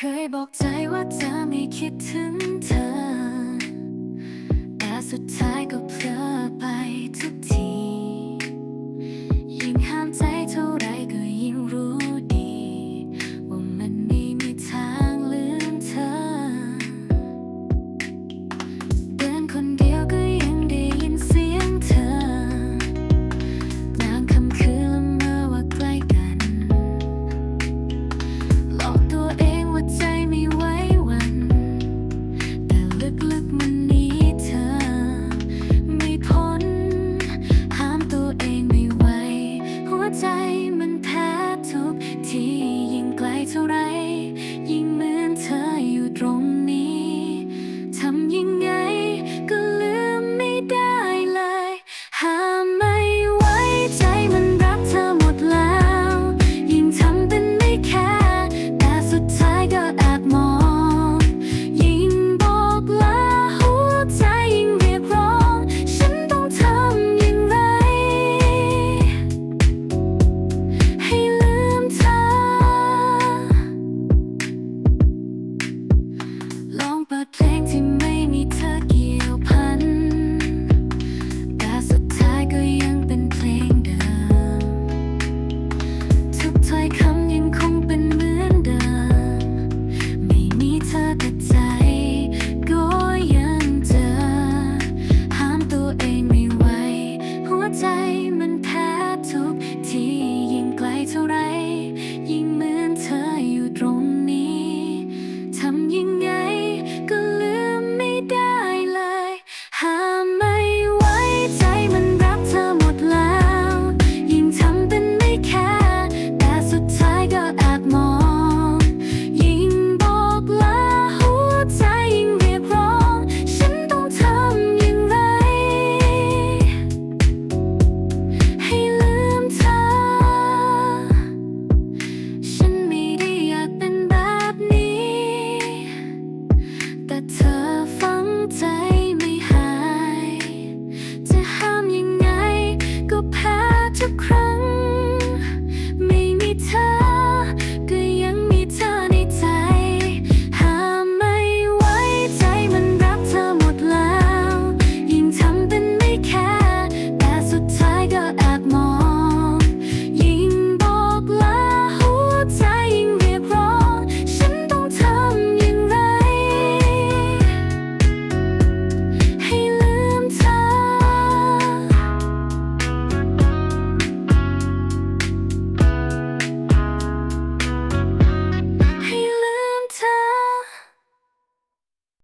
เคยบอกใจว่าจะไม่คิดถึงเธอ แต่สุดท้ายก็เพลอไปทุก